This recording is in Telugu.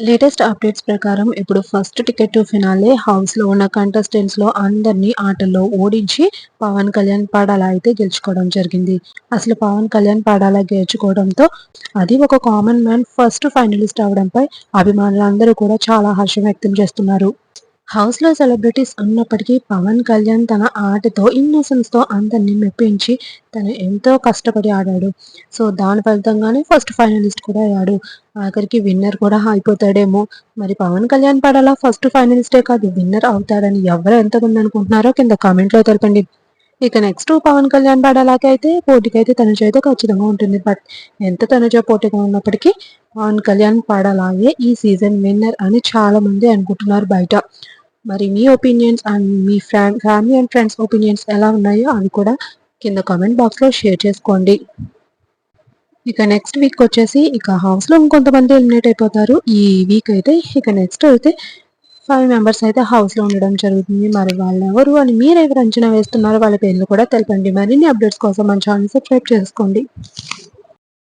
లేటెస్ట్ అప్డేట్స్ ప్రకారం ఇప్పుడు ఫస్ట్ టికెట్ టు ఫినాలే హౌస్లో ఉన్న కంటెస్టెంట్స్లో అందరినీ ఆటల్లో ఓడించి పవన్ కళ్యాణ్ పాడాలా అయితే గెలుచుకోవడం జరిగింది. అసలు పవన్ కళ్యాణ్ పాడాలా గెలుచుకోవడంతో అది ఒక కామన్ మ్యాన్ ఫస్ట్ ఫైనలిస్ట్ అవడంపై అభిమానులందరూ కూడా చాలా హర్షం వ్యక్తం చేస్తున్నారు. హౌస్లో సెలబ్రిటీస్ ఉన్నప్పటికీ పవన్ కళ్యాణ్ తన ఆటతో ఇన్నోసెన్స్తో అందరినీ మెప్పించి తను ఎంతో కష్టపడి ఆడాడు. సో దాని ఫలితంగానే ఫస్ట్ ఫైనలిస్ట్ కూడా అయ్యాడు. ఆఖరికి విన్నర్ కూడా అయిపోతాడేమో. మరి పవన్ కళ్యాణ్ పడాలా? ఫస్ట్ ఫైనలిస్టే కాదు విన్నర్ అవుతాడని ఎవరు ఎంతమంది అనుకుంటున్నారో కింద కామెంట్లో తెలపండి. ఇక నెక్స్ట్ పవన్ కళ్యాణ్ పాడాలాకి పోటీకి అయితే తనుజ అయితే ఖచ్చితంగా ఉంటుంది. బట్ ఎంత తనుజ పోటీగా ఉన్నప్పటికీ పవన్ కళ్యాణ్ పాడాలాగే ఈ సీజన్ విన్నర్ అని చాలా మంది అనుకుంటున్నారు బయట. మరి మీ opinions and me friend family and friends opinions ఎలా ఉన్నాయో అవి కూడా కింద కామెంట్ బాక్స్లో షేర్ చేసుకోండి. ఇక నెక్స్ట్ వీక్ వచ్చేసి ఇక హౌస్లో ఇంకొంతమంది ఎలిమినేట్ అయిపోతారు. ఈ వీక్ అయితే ఇక నెక్స్ట్ అయితే ఫైవ్ మెంబర్స్ అయితే హౌస్లో ఉండడం జరుగుతుంది. మరి వాళ్ళు ఎవరు అని మీరు ఎవరు అంచనా వేస్తున్నారో వాళ్ళ పేర్లు కూడా తెలపండి. మరిన్ని అప్డేట్స్ కోసం మన ఛానల్ సబ్స్క్రైబ్ చేసుకోండి.